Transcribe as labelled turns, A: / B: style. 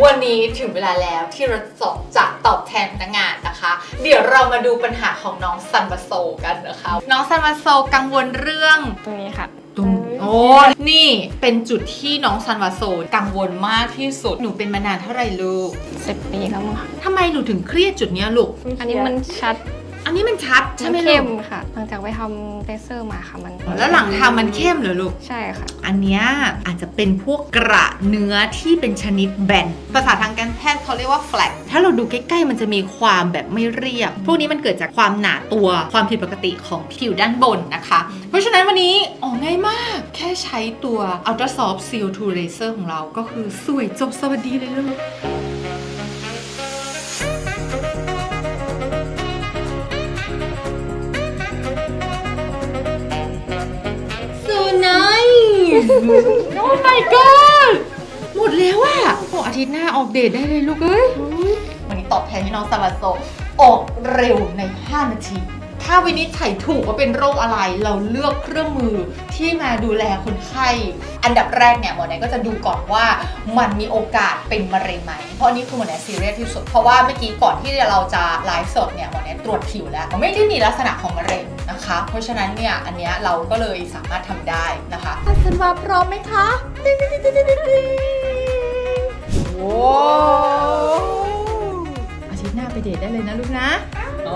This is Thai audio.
A: วันนี้ถึงเวลาแล้วที่เราจะตอบแทนพนักงานนะคะ เดี๋ยวเรามาดูปัญหาของน้องซันวาโซกันนะคะ น้องซันวาโซกังวลเรื่อง
B: ตรงนี้ค่ะ
A: ตุ้มโอ้นี่เป็นจุดที่น้องซันวาโซกังวลมากที่สุด หนูเป็นมานานเท่าไหร่ลูก
B: สิบปีแล้วมั้งค่ะ
A: ทำไมหนูถึงเครียดจุดเนี้ยลูก
B: อันนี้มันชัด
A: อันนี้มันชัดใช่ไหม
B: มัน
A: ลู
B: เข้
A: ก
B: มค่ะ หลังจากไปทำเลเซอร์มาค่ะมัน
A: แล้วหลังทำมันเข้มเหรอลูก
B: ใช่ค่ะ
A: อันเนี้ยอาจจะเป็นพวกกระเนื้อที่เป็นชนิดแบน ภาษาทางการแพทย์เขาเรียกว่า flat ถ้าเราดูใกล้ๆ มันจะมีความแบบไม่เรียบ พวกนี้มันเกิดจากความหนาตัว ความผิดปกติของผิวด้านบนนะคะ เพราะฉะนั้นวันนี้อ๋อง่ายมาก แค่ใช้ตัว Ultra Soft CO2 Laser ของเราก็คือสวยจบสวัสดีเลยลูก nice oh my god หมดแล้วอะโอ้อาทิตย์หน้าออกเดทได้เลยลูกเอ้ย วันนี้ตอบแทนให้น้องซาลาโซออกเร็วใน 5 นาที ถ้าวินิจฉัยถูกว่าเป็นโรคอะไร เราเลือกเครื่องมือที่มาดูแลคนไข้ อันดับแรกเนี่ยหมอแนก็จะดูก่อนว่ามันมีโอกาสเป็นมะเร็งไหม เพราะอันนี้คือหมอแนซีเรียสที่สุด เพราะว่าเมื่อกี้ก่อนที่เราจะไลฟ์สดเนี่ยหมอแนตรวจผิวแล้วมันไม่ได้มีลักษณะของมะเร็งนะคะ เพราะฉะนั้นเนี่ยอันเนี้ยเราก็เลยสามารถทำได้นะคะ มาพร้อมไหมคะว้าวอาทิตย์หน้าไปเดทได้เลยนะลูกนะ โอ